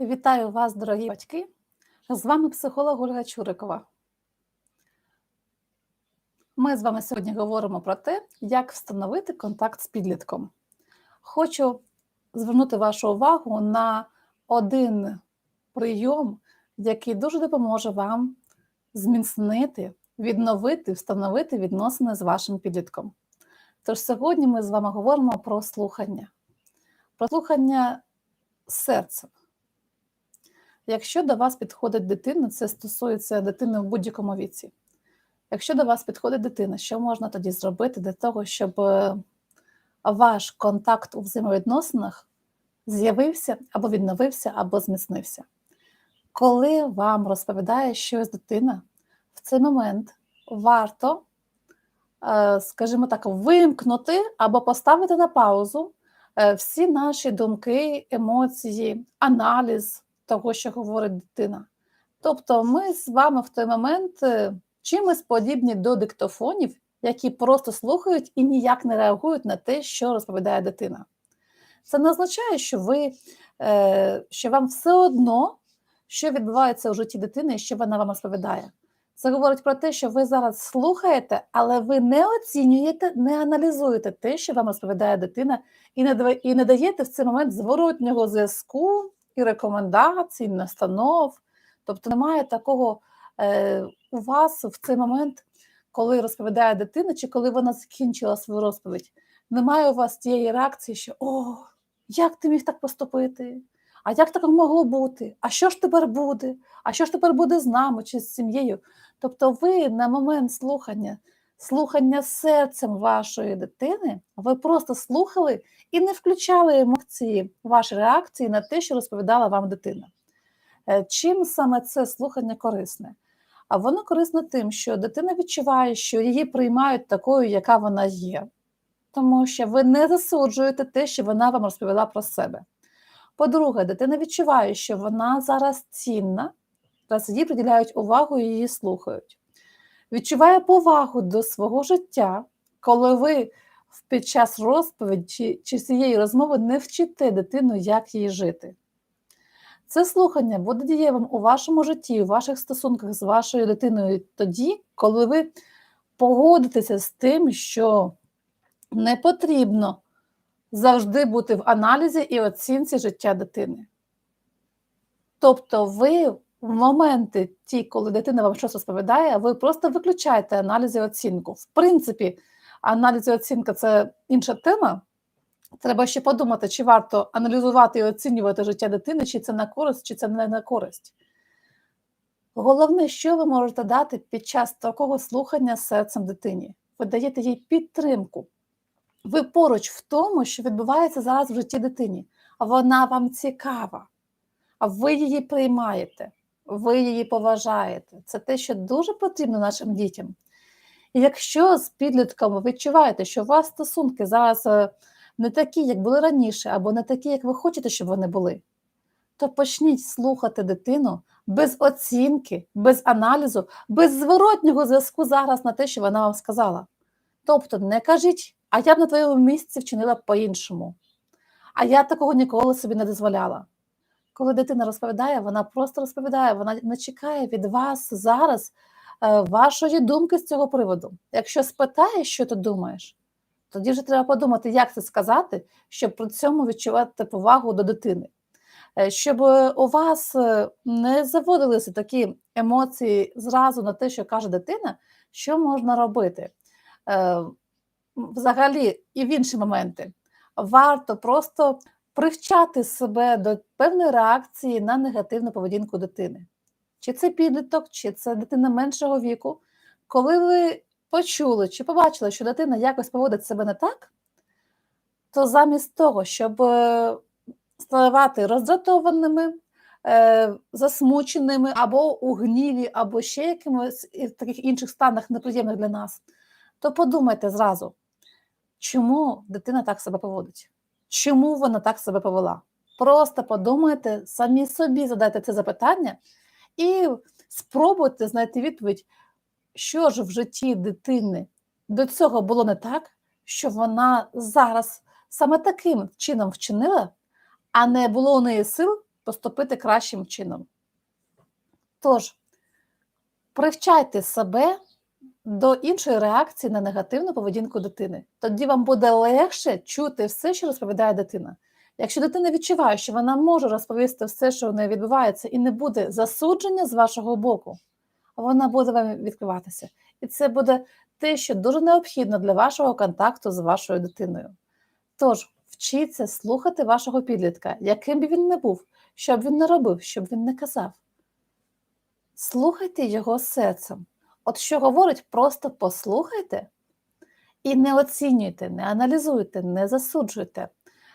Вітаю вас, дорогі батьки! З вами психолог Ольга Чурикова. Ми з вами сьогодні говоримо про те, як встановити контакт з підлітком. Хочу звернути вашу увагу на один прийом, який дуже допоможе вам зміцнити, відновити, встановити відносини з вашим підлітком. Тож сьогодні ми з вами говоримо про слухання, про слухання серцем. Якщо до вас підходить дитина, це стосується дитини в будь-якому віці. Якщо до вас підходить дитина, що можна тоді зробити для того, щоб е, ваш контакт у взаємовідносинах з'явився або відновився, або зміцнився? Коли вам розповідає щось дитина, в цей момент варто, е, скажімо так, вимкнути або поставити на паузу е, всі наші думки, емоції, аналіз того, що говорить дитина. Тобто, ми з вами в той момент е, чимось подібні до диктофонів, які просто слухають і ніяк не реагують на те, що розповідає дитина. Це не означає, що ви, е, що вам все одно, що відбувається у житті дитини і що вона вам розповідає. Це говорить про те, що ви зараз слухаєте, але ви не оцінюєте, не аналізуєте те, що вам розповідає дитина, і не і не даєте в цей момент зворотнього зв'язку і рекомендацій, настанов. Тобто немає такого е, у вас в цей момент, коли розповідає дитина, чи коли вона закінчила свою розповідь. Немає у вас тієї реакції, що о, як ти міг так поступити? А як так могло бути? А що ж тепер буде? А що ж тепер буде з нами чи з сім'єю? Тобто, ви на момент слухання, слухання серцем вашої дитини, ви просто слухали і не включали емоції, ваші реакції на те, що розповідала вам дитина. Е, чим саме це слухання корисне? А воно корисне тим, що дитина відчуває, що її приймають такою, яка вона є, тому що ви не засуджуєте те, що вона вам розповіла про себе. По-друге, дитина відчуває, що вона зараз цінна, раз їй приділяють увагу і її слухають. Відчуває повагу до свого життя, коли ви під час розповіді чи, чи цієї розмови не вчите дитину, як їй жити. Це слухання буде дієвим у вашому житті, у ваших стосунках з вашою дитиною тоді, коли ви погодитеся з тим, що не потрібно завжди бути в аналізі і оцінці життя дитини. Тобто, ви в моменти, ті, коли дитина вам щось розповідає, ви просто виключаєте аналіз і оцінку. В принципі, аналіз і оцінка це інша тема. Треба ще подумати, чи варто аналізувати і оцінювати життя дитини, чи це на користь, чи це не на користь. Головне, що ви можете дати під час такого слухання серцем дитині. Ви даєте їй підтримку. Ви поруч в тому, що відбувається зараз в житті дитині, а вона вам цікава, а ви її приймаєте, ви її поважаєте. Це те, що дуже потрібно нашим дітям. І якщо з підлітком відчуваєте, що у вас стосунки зараз е, не такі, як були раніше, або не такі, як ви хочете, щоб вони були, то почніть слухати дитину без оцінки, без аналізу, без зворотнього зв'язку зараз на те, що вона вам сказала. Тобто не кажіть, а я б на твоєму місці вчинила по-іншому. А я такого ніколи собі не дозволяла. Коли дитина розповідає, вона просто розповідає, вона не чекає від вас зараз е, вашої думки з цього приводу. Якщо спитає, що ти думаєш, тоді вже треба подумати, як це сказати, щоб при цьому відчувати повагу до дитини. Е, щоб у вас е, не заводилися такі емоції зразу на те, що каже дитина, що можна робити. Взагалі, і в інші моменти варто просто привчати себе до певної реакції на негативну поведінку дитини. Чи це підліток, чи це дитина меншого віку. Коли ви почули чи побачили, що дитина якось поводить себе не так, то замість того, щоб е, ставати роздратованими, е, засмученими або у гніві, або ще якимось в таких інших станах неприємних для нас, то подумайте зразу, чому дитина так себе поводить, чому вона так себе повела. Просто подумайте, самі собі задайте це запитання і спробуйте знайти відповідь, що ж в житті дитини до цього було не так, що вона зараз саме таким чином вчинила, а не було у неї сил поступити кращим чином. Тож, привчайте себе до іншої реакції на негативну поведінку дитини. Тоді вам буде легше чути все, що розповідає дитина. Якщо дитина відчуває, що вона може розповісти все, що в неї відбувається, і не буде засудження з вашого боку, вона буде вам відкриватися. І це буде те, що дуже необхідно для вашого контакту з вашою дитиною. Тож, вчіться слухати вашого підлітка, яким би він не був, що б він не робив, що б він не казав. Слухайте його серцем. От що говорить, просто послухайте і не оцінюйте, не аналізуйте, не засуджуйте,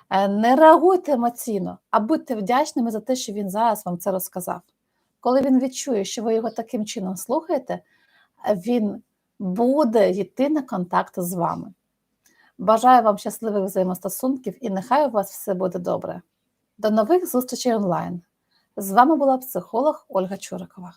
е, не реагуйте емоційно, а будьте вдячними за те, що він зараз вам це розказав. Коли він відчує, що ви його таким чином слухаєте, він буде йти на контакт з вами. Бажаю вам щасливих взаємостосунків і нехай у вас все буде добре. До нових зустрічей онлайн. З вами була психолог Ольга Чурикова.